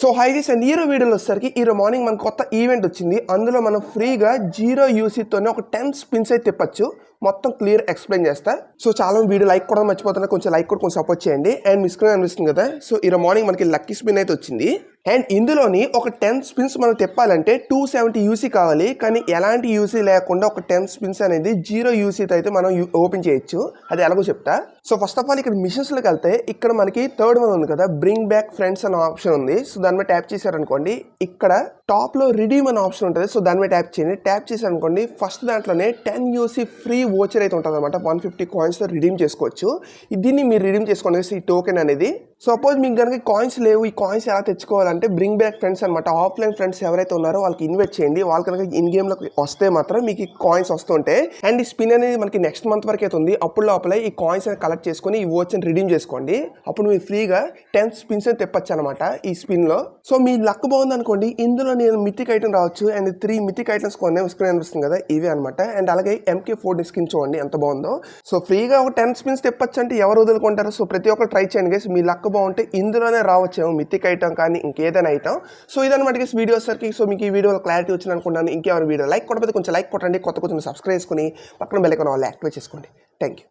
So hi guys and ఈరో వీడియోలో వచ్చేసరికి ఈరోజు మార్నింగ్ మనకు కొత్త ఈవెంట్ వచ్చింది. అందులో మనం ఫ్రీగా జీరో యూసీతోనే ఒక టెన్ స్పిన్స్ అయితే తిప్పచ్చు. మొత్తం క్లియర్ ఎక్స్ప్లెయిన్ చేస్తా. సో చాలా వీడియో లైక్ కూడా మర్చిపోతున్నా కొంచెం లైక్ కూడా కొంచెం సపోర్ట్ చేయండి. అండ్ మీ స్క్రీన్ అనిపిస్తుంది కదా. సో ఈరో మార్నింగ్ మనకి లక్కీ స్పిన్ అయితే వచ్చింది. అండ్ ఇందులోని ఒక టెన్ స్పిన్స్ మనం తిప్పాలంటే టూ సెవెంటీ యూసీ కావాలి. కానీ ఎలాంటి యూసీ లేకుండా ఒక టెన్ స్పిన్స్ అనేది జీరో యూసీతో అయితే మనం ఓపెన్ చేయొచ్చు. అది ఎలాగో చెప్తా. సో ఫస్ట్ ఆఫ్ ఆల్ ఇక్కడ మిషన్స్లోకి వెళ్తే ఇక్కడ మనకి థర్డ్ వన్ ఉంది కదా. బ్రింగ్ బ్యాక్ ఫ్రెండ్స్ అనే ఆప్షన్ ఉంది. సో దాని మీద ట్యాప్ చేశారనుకోండి. ఇక్కడ టాప్లో రిడీమ్ అనే ఆప్షన్ ఉంటుంది. సో దాని మీద ట్యాప్ చేయండి. ట్యాప్ చేశారనుకోండి. ఫస్ట్ దాంట్లోనే టెన్ యూసీ ఫ్రీ ఓచర్ అయితే ఉంటుంది అనమాట వన్ ఫిఫ్టీ కాయిన్స్తో రిడీమ్ చేసుకోవచ్చు. దీన్ని మీరు రిడీమ్ చేసుకోండి. ఈ టోకెన్ అనేది సపోజ్ మీకు కనుక కాయిన్స్ లేవు ఈ కాయిన్స్ ఎలా తెచ్చుకోవాలంటే బ్రింగ్ బ్యాక్ ఫ్రెండ్స్ అనమాట ఆఫ్లైన్ ఫ్రెండ్స్ ఎవరైతే ఉన్నారో వాళ్ళకి ఇన్వైట్ చేయండి. వాళ్ళు కనుక ఇన్ గేమ్ వస్తే మాత్రం మీకు ఈ కాయిన్స్ వస్తుంటే అండ్ ఈ స్పిన్ అనేది మనకి నెక్స్ట్ మంత్ వరకు అయితే ఉంది. అప్పుడు లోపల ఈ కాయిన్స్ అనేది కలెక్ట్ చేసుకొని ఈ వాచ్ రిడీమ్ చేసుకోండి. అప్పుడు మీరు ఫ్రీగా టెన్ స్పిన్స్ అని తెప్పచ్చు అనమాట ఈ స్పిన్లో. సో మీ లక్ బాగుంది అనుకోండి. ఇందులో నేను మితిక్ ఐటమ్ రావచ్చు. అండ్ త్రీ మితిక్ ఐటమ్స్ కొన్ని స్క్రీన్ అనిపిస్తుంది కదా ఇవే అనమాట అండ్ అలాగే ఎంకే ఫోర్ స్కిన్ చూడండి ఎంత బాగుందో. సో ఫ్రీగా ఒక టెన్ స్పిన్స్ తెప్పచ్చు అంటే ఎవరు వదులుకుంటారు? సో ప్రతి ఒక్కరు ట్రై చేయండి గైస్ మీ లక్ బాగుంటే ఇందులోనే రావచ్చేమో మిత్తిక్ ఐటమ్ కానీ ఇంకేదైనా ఐటమ్. సో ఇదన్నమాట గైస్ వీడియో సరికి సో మీకు ఈ వీడియోలో క్లారిటీ వచ్చింది అనుకుంటాను ఇంకేమైనా వీడియో లైక్ కొట్టకపోతే కొంచెం లైక్ కొట్టండి కొత్త కొంచెం సబ్స్క్రైబ్ చేసుకుని పక్కన బెల్ వాళ్ళు యాక్టివేట్ చేసుకోండి. Thank you